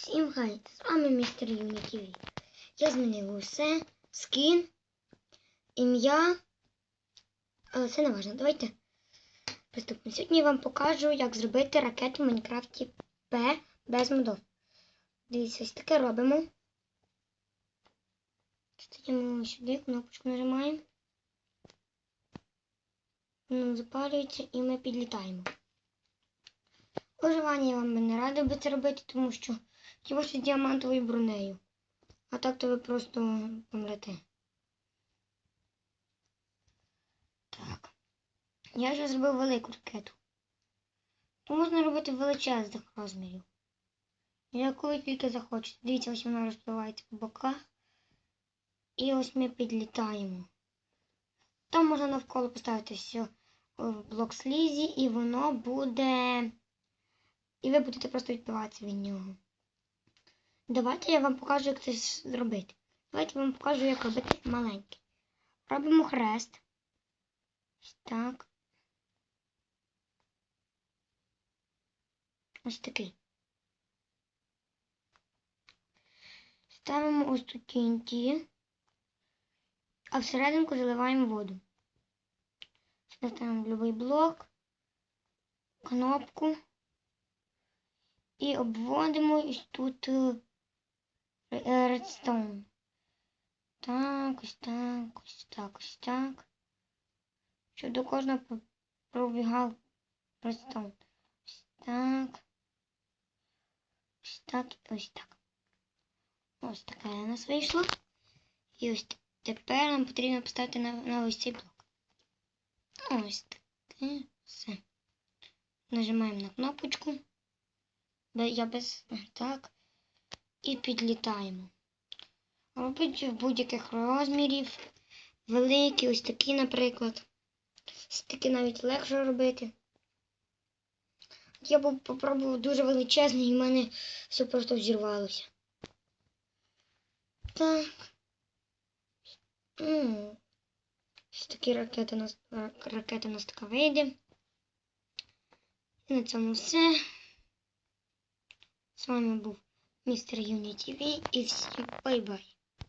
Всім хай, з вами містер Юні ТВ. Я змінив усе, скін, ім'я. Але це не важливо. Давайте приступимо. Сьогодні я вам покажу, як зробити ракету в Майнкрафті П без модов. Дивіться, ось таке робимо. Стаємо сюди, кнопочку нажимаємо. Воно запалюється і ми підлітаємо. Виживання я вам не радив би це робити, тому що хіба що діамантовою бронею. А так то ви просто помрете. Так. Я вже зробив велику ракету. То можна робити величезних розмірів. Я коли тільки захочете. Дивіться, ось вона розпливається по боках. І ось ми підлітаємо. Там можна навколо поставити все в блок слізі, і воно буде. І ви будете просто відбиватися від нього. Давайте я вам покажу, як це зробити. Давайте я вам покажу, як робити маленький. Робимо хрест. Ось так. Ось такий. Ставимо ось тут TNT, а всерединку заливаємо воду. Ставимо будь-який блок, кнопку. І обводимо ось тут редстоун. Так, ось так, ось так, ось так. Щоб до кожного пробігав редстоун. Ось так. Ось так і ось так. Ось така у нас вийшла. І ось тепер нам потрібно поставити на, на ось цей блок. Ось таке все. Нажимаємо на кнопочку. Я без так. І підлітаємо. Робить в будь-яких розмірів. Великі, ось такі, наприклад. Ось такі навіть легше робити. Я попробував дуже величезний і в мене все просто взірвалося. Так. Ось такі ракети ракети у нас така вийде. І на цьому все. З вами був містер Юні ТВ і всім бай-бай.